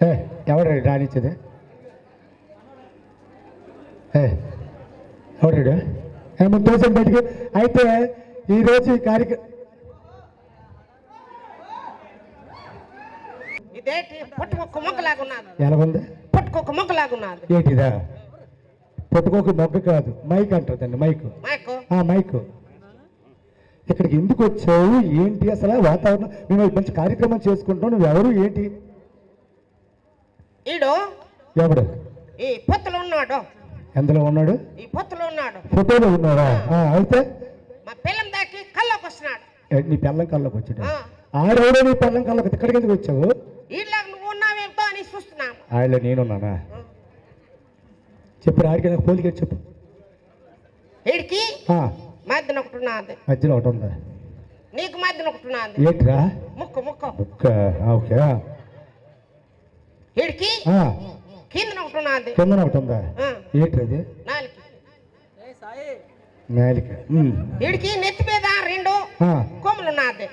ఏ ఎవడు రానిచ్చేది ఏ ఎవడాడు ఏమో తోసం బయటికి అయితే ఈరోజు ఈ కార్యక్రమం ఇదేంటి పుట్టుకొక్క మొక్కలాగున్నది ఎలాగుంది పుట్టుకొక్క మొక్కలాగున్నది ఏంటిదా పుట్టుకోక మొగ్గ కాదు మైక్ అంటారండి మైక్ మాకు ఆ మైక్ ఇక్కడికి ఎందుకు వచ్చావు ఏంటి అసలు వాతావరణం మేము మంచి కార్యక్రమం చేసుకుంటాం నువ్వు ఎవరు ఏంటి ఈడు ఎవడు? ఈ పొత్తులు ఉన్నాడు. ఎందులో ఉన్నాడు? ఈ పొత్తులు ఉన్నాడు. ఫోటోలో ఉన్నాడా? ఆ, అయితే? మా పిల్లం దాకి కల్లోకి వస్తున్నాడు. ఏ, నీ పెళ్ళం కళ్ళకి వచ్చాడు? ఆ. ఆడెవడో నీ పెళ్ళం కళ్ళకి ఇక్కడికి ఎందుకు వచ్చావు? ఈళ్ళకి నువ్వు ఉన్నావేమిటో అని చూస్తున్నాము. ఆడలో నేనున్నానా? చెప్పు ఆడికి నాకు పోలిక చెప్పు. ఈడికి ఆ, మధ్యన ఒకటి ఉన్నది. మధ్యలో ఒకటి ఉందా? నీకు మధ్యన ఒకటి ఉన్నది. ఏంట్రా? ముక్కు ముక్కు. ఒక్క ఆ, ఓకే. ఆ. ఈడికి ఆ, కిందన ఒకటి ఉన్నది కిందన ఒకటి ఉందా? ఆ, ఏంట్రది నాలుగు. ఈడికి నెత్తి మీద రెండు కొమ్ములు ఉన్నది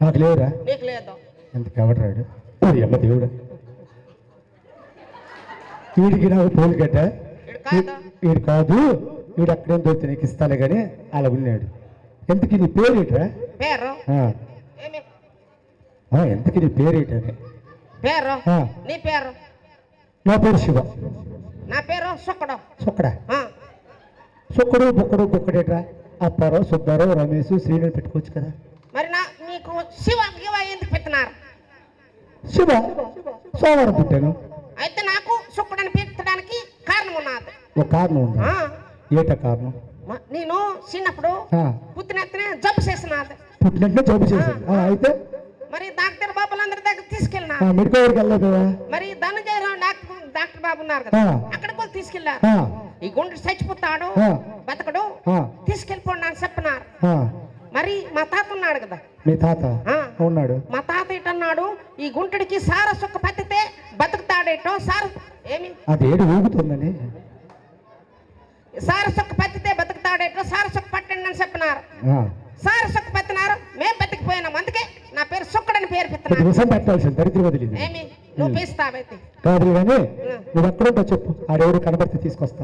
నాకు లేవురా? నీకు లేదు. ఎంత కవడరాడు అమ్మ దేవుడు. వీడికి నాకు పోలికట ఈడు కాదు. వీడు కాదు. వీడు అక్కడేం దొరికితే నీకు ఇస్తాలే కానీ అలా ఉన్నాడు. ఎంతకి నీ పేరు ఏంట్రా పేరు? ఆ, ఏమి? ఆ, ఎంతకి నీ పేరు ఏంటని పేరు? నీ పేరు? నా పేరు శివ. నా పేరు సుక్కడు సుక్కడా సుక్కడు బుక్కడు బుక్కడేట్రా? అప్పారావు సుబ్బారావు రమేష్ శ్రీని పెట్టుకోవచ్చు కదా? మరి నా నీకు శివ గివ ఎందుకు పెట్టినారు శివ సోమవారం పుట్టాను. అయితే నాకు సుక్కడని పెట్టడానికి కారణం ఉన్నది. ఒక కారణం ఉంది? ఏట కారణం? నేను చిన్నప్పుడు ఆ, పుట్టినెత్తనే జబ్బు చేసినది. పుట్టినట్టునే జబ్బు చేశాను ఆ, అయితే? మరి డాక్టర్ బాబులందరి దగ్గర తీసుకెళ్ళినా? మెడికల్ వరకు వెళ్ళలేదు? మరి ధనంజయరావు డాక్టర్ బాబు ఉన్నారు కదా. అక్కడ కూడా తీసుకెళ్ళారు ఆ, ఈ గుండె చచ్చిపోతాడు. బతకడు తీసుకెళ్ళిపోండి అని చెప్పినారు. మరి మా తాత ఉన్నాడు కదా. మీ తాత. ఉన్నాడు. మా తాత ఇటన్నాడు ఈ గుంటడికి సార సుక్క పత్తితే బతుకుతాడేటో సార ఏమి? అది ఏడు ఊగుతుందని. సార సుక్క పత్తితే బతుకుతాడేటో సార సుక్క పట్టండి అని చెప్పినారు. సార సుక్క పత్తినారు మేము బతికిపోయినాం. అందుకే నా కొద్ది విషయం పెట్టాల్సింది దరిద్రం వదిలేదు. ఏమి? కాదు కానీ నువ్వు ఎక్కడుంటావు చెప్పు. ఆడెవడు కనబడితే తీసుకొస్తా.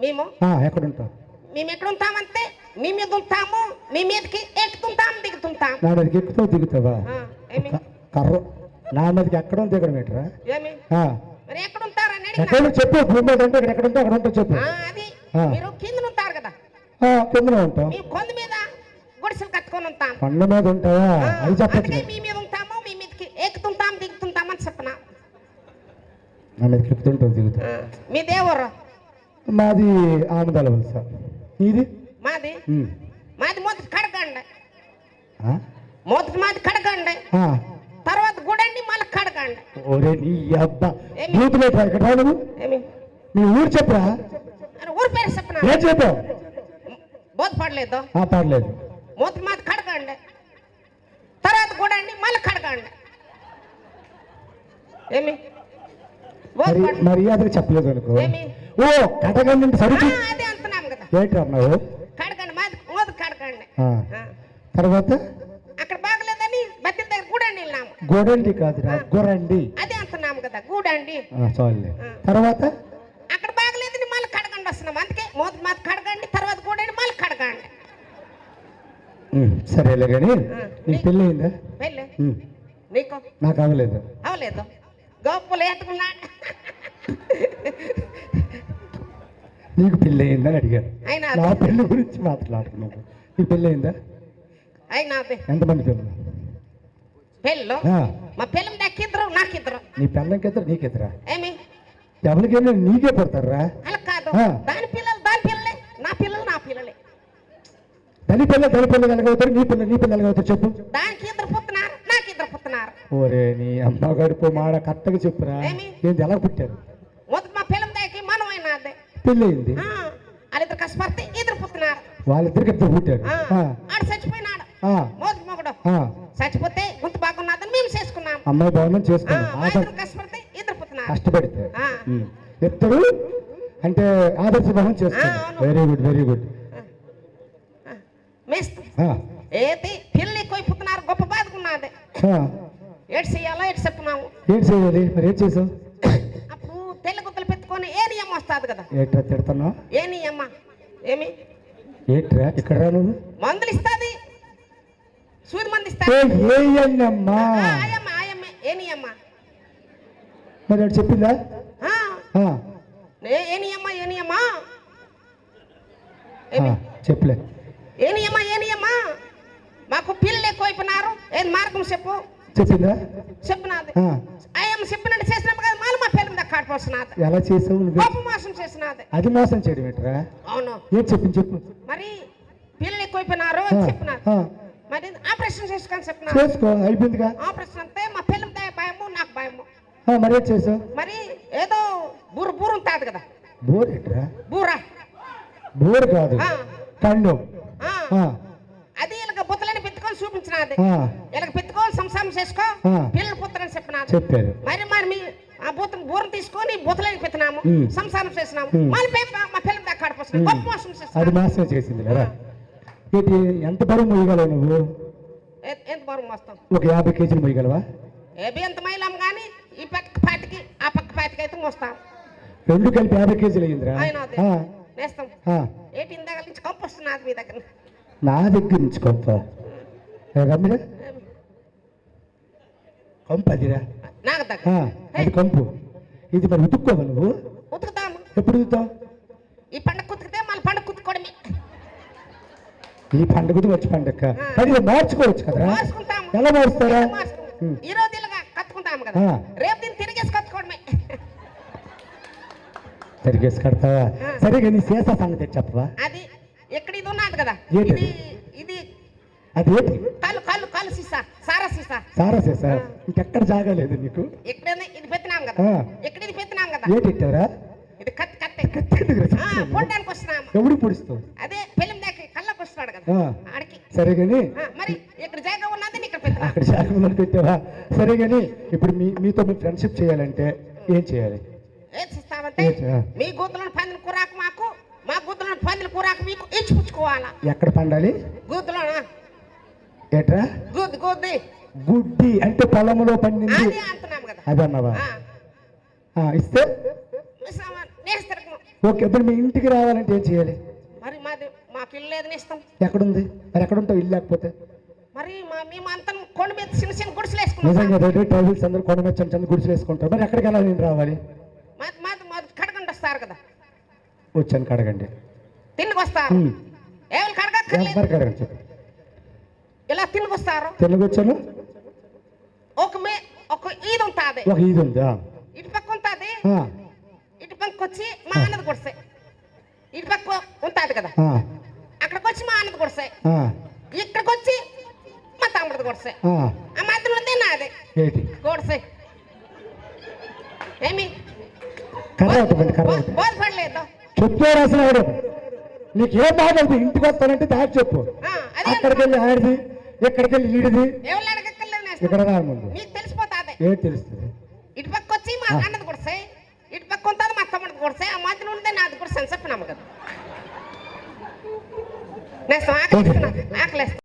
మేము? ఆ, ఎక్కడుంటావు? మేము ఎక్కడ ఉంటామంటే మీ మీద ఉంటాము మీ మీదకి ఎక్కుతుంటాం దిగుతుంటాం. నా మీదకి ఎక్కుతావు దిగుతావా? కర్ర. నా మీదకి ఎక్కడం దిగడం ఏంట్రా? ఎక్కడ ఉంటారని ఎక్కడ అడిగినా. చెప్పు భూమి మీద అంటే ఎక్కడ ఉంటావు అక్కడ ఉంటావు చెప్పు. అది. మీరు కింద ఉంటారు కదా. ఆ, కిందనే ఉంటాం. కొంద మీద గుడిసెలు కట్టుకొని ఉంటాం. కొండ మీద ఉంటావా? అది చెప్పచ్చు మీ మీద నా మీదకి ఎక్కుతుంటావు దిగుతావు మీ దేవరు? మాది ఆమదాల వలస. ఇది? మాది. మాది మొదటి కడగండి ఆ? మొదటి మాది కడగండి ఆ. తర్వాత గుడండి మళ్ళీ కడగండి ఒరే నీ అబ్బా. ఇక్కడ రా నువ్వు ఏమి? నీ ఊరు చెప్పరా? ఊరి పేరు చెప్పిన? ఏం చెప్పావు? బోధపడలేదు ఆ పర్లేదు మొదటి మాది కడగండి తర్వాత గుడండి మళ్ళీ కడగండి ఏమి? మరి బోధపడ మర్యాదగా చెప్పలేదు అనుకో? ఓ కటగండి ఆ, సరుకు అదే అంటున్నాం కదా. ఏంటి అన్నావు? కడగండి మాది కడగండి. తర్వాత? అక్కడ బాగలేదని బతి దగ్గర గూడండి వెళ్ళాము గోడండి కాదురా గొరండి అదే అంటున్నాము కదా గూడండి. తర్వాత? అక్కడ బాగలేదని మళ్ళీ కడగండి వస్తున్నాం అందుకే మొదటి మాది కడగండి తర్వాత గూడండి మళ్ళీ కడగండి. సరేలే కానీ నీకు పెళ్ళి? అయిందా ఉమ్, నీకు? నాకు అవ్వలేదు. అవలేదు గొప్పలు ఎట్టుకున్నా నీకు పెళ్ళి అయిందని అయినా నా పెళ్ళి గురించి మాట్లాడుతున్నాను నీకు పెళ్ళి అయిందా ఎంతమంది పిల్లలు? పెళ్ళు? మా పిల్లం నాకిద్దరు నాకిద్దరు. నీ పిల్లలకిద్దరు నీకిద్దరా? ఏమి? ఎవరికైనా నీకే పడతారా అలా కాదు. దాని పిల్లలు దాని పిల్లలే. నా పిల్లలు నా పిల్లలే. దాని పిల్ల దాని పిల్లలు ఎలాగవుతారు నీ పిల్ల నీ పిల్లలు ఎలాగవుతారు చెప్పు. దానికి ఇద్దరు పుత్తున్నారు నాకు ఇద్దరు పుత్తున్నారు ఓరే నీ అమ్మ గడుపు మాడ కరెక్ట్గా చెప్పురా. ఏమి? ఏంది ఎలా పుట్టారు మొదటి మా పిల్లం దాకి మనం అయినాది పెళ్ళి అయింది ఆ, వాళ్ళిద్దరు కష్టపడితే ఇద్దరు పుత్తున్నారు వాళ్ళిద్దరికి ఇద్దరు ఆ, ఆడు చచ్చిపోయినాడు. మొదటి మొగడు. చచ్చిపోతే గుంత బాగున్నదని మేము చేసుకున్నాం. అమ్మాయి భవనం ఆ, చేసుకున్నాం ఇద్దరు కష్టపడితే ఇద్దరు పుత్తున్నారు కష్టపడితే. ఇద్దరు అంటే ఆదర్శ భవనం చేసుకున్నాం. అవును. వెరీ గుడ్ వెరీ గుడ్ ఏది? పిల్లి కొయి పుత్తున్నారు గొప్ప బాదుకున్నది ఆ. ఏడు చెయ్యాలో ఎటు చెప్పినాము ఏంటి చేయాలి మరి ఏం చేసావు? పెట్టుకొని ఏ నియమ వస్తుంది కదా? ఏంట్రా తిడుతున్నావు ఏ నియమ? ఏమి? ఏంట్రా? ఇక్కడ రా నువ్వు? మందులు ఇస్తుంది. సూది మంది ఇస్తుంది. ఏయన్నమ్మా ఆయమ్మ ఆయమ్మ. ఏ నియమ్మ మరి చెప్పిందా? ఆ, ఆ, ఏ- ఏ నియమ్మ ఏ నియమ్మ ఆ, ఏమి చెప్పులే. ఏ నియమ్మ ఏ నియమ్మ మాకు పిల్లలు ఎక్కువైపోయినారు ఏది మార్గం చెప్పు. చెప్పిందా? చెప్పినది ఆ, కాడిపోతున్నది ఎలా చేసావు నువ్వు? కోప మోసం చేసినది అది మోసం చేయడం ఏంట్రా? అవును. ఏం చెప్పింది చెప్పు. మరి పిల్లలు ఎక్కువైపోయినారు ఆ, అని చెప్పినారు. ఆ, మరి ఆపరేషన్ చేసుకొని చెప్పినారు. చేసుకో అయిపోయిందిగా. ఆపరేషన్ అంటే మా పిల్లల భయము నాకు భయము. మరి ఏం చేసావు? మరి ఏదో బూరు బూరు ఉంటుంది కదా. బోర్ ఏంట్రా? బూరా. బోర్ కాదు. ఆ, అది ఇలాగ బుత్తలని పెట్టుకొని చూపించినది. ఇలాగ పెట్టుకొని సంసారం చేసుకో. పిల్లలు పుత్రని చెప్పినాది. చెప్పారు. మరి మరి మీ ఆ బూత బూరం తీసుకొని బుత్తలని పెట్టినాము. సంసారం చేసినాము. మళ్ళీ మా పిల్లల ఉమ్. గొప్ప మోసం అది మోసం చేసింది కదా. ఏంటి ఎంత బరువు మొయ్యగలవు నువ్వు? ఎంత బరువు మోస్తాం ఒక యాభై కేజీలు మొయ్యగలవా ఏబి ఎంత మైలాం కానీ ఈ పక్క పాటికి ఆ పక్క పాటికి అయితే మోస్తాం. రెండు కలిపి యాభై కేజీలు అయ్యిందిరా. నేస్తాం. ఆ, ఏటి ఇందాక నుంచి కంపు వస్తున్నది మీ దగ్గర? నా దగ్గర నుంచి కొంప? రమ్మిరా కొంప అదిరా. నాకు ఆ, అది కొంపు. ఇది మరి ఉతుక్కోవా నువ్వు? ఉతుకుతాము ఎప్పుడు ఉతుకుతావు? ఈ పండగ కుతికితే మళ్ళీ పండగ కుతుకోవడమే ఈ పండుగది వచ్చి పండుగ అది మార్చుకోవచ్చు మార్చుకుంటాము. ఎలా. ఉమ్. ఈ రోజు కత్తుకుంటాము కదా. రేపు దీన్ని తిరిగేసి కత్తుకోవడమే. సరిగేసి కడతావా? ఆ. సరిగా నీ సీసా సంగతి చెప్పవా? అది ఎక్కడ ఇది ఉన్నది కదా? ఇది ఇది అది సారా. సీసా సారా ఇంకెక్కడ జాగలేదు నీకు? ఇక్కడ ఇది పెట్టినాం కదా. ఇది పెట్టినాం కదా? ఏంటి ఇట్టారా ఇది కత్తి కత్తి ఎవడు పొడుస్తావు అదే దాకా కళ్ళకు వస్తున్నాడు కదా. ఆడికి. సరే కానీ మరి ఇక్కడ జాగా ఉన్నది ఇక్కడ అక్కడ శాఖలో పెట్టావా? సరే కానీ ఇప్పుడు మీ మీతో మీ ఫ్రెండ్షిప్ చేయాలంటే ఏం చేయాలి? ఏం చేస్తామంటే మీ గూతులను పందిన కూరాకు మాకు మా గూతులను పందిన కూరాకు మీకు ఇచ్చిపుచ్చుకోవాలా. ఎక్కడ పండాలి? గూతులోనా? ఏట్రా? గూద్ది గూద్ది గుడ్డి అంటే పొలంలో పండింది. అదే అంటున్నాం కదా. అది అన్నావా? ఆ, ఆ, ఇస్తే? ఓకే ఇప్పుడు మీ ఇంటికి రావాలంటే ఏం చేయాలి? మరి మాది మాకు ఇల్లు లేదని ఇస్తాం ఎక్కడుంది? మరి ఎక్కడ ఉంటావు ఇల్లు లేకపోతే? మరి మా మేము అంతా కొండ మీద చిన్న చిన్న గుడిసెలు వేసుకున్నాం నిజంగా రెడీ ట్రైబల్స్ అందరూ కొండ మీద చిన్న చిన్న గుడిసెలు వేసుకుంటారు. మరి ఎక్కడికి వెళ్ళాలి నేను రావాలి? మాది మాది మాది కడగండి వస్తారు కదా. వచ్చాను కడగండి. తిన్నకు వస్తారు. ఏమి కడగక్కర్లేదు. ఎవరు కడగండి చెప్పు. ఇలా తిన్నకు వస్తారు? తెలుగు వచ్చాను. ఒక మే ఒక ఈద్ ఉంటుంది ఒక ఇది ఉందా ఇటు పక్క ఉంటుంది ఇటు పక్క వచ్చి మా అన్నది కొడసాయి ఇటు పక్క ఉంటుంది కదా అక్కడికి వచ్చి మా అన్నది ఆ, ఇక్కడికి వచ్చి మా తమ్ముడిది కొడసాయి ఆ. మధ్యలో ఉంది నాది కొడసాయి ఏమి బోధపడలేదు చెప్తే అసలు నీకు ఏం బాధ ఇంటికి వస్తానంటే దాటి చెప్పు. అక్కడికి వెళ్ళి ఆడిది ఇక్కడికి వెళ్ళి ఈడిది. ఇక్కడ రా ముందు మీకు తెలిసిపోతుంది. ఏం తెలుస్తుంది? ఇటు పక్క వచ్చి మా అన్నది కొడసాయి ఇటు పక్క ఉంటుంది మా తమ్ముడిది కొడసాయి ఆ మధ్యలో ఉంటే నాది కూడా సెన్స్ చెప్పినాము కదా నేస్తాం ఆకలిస్తున్నా ఆకలిస్తా.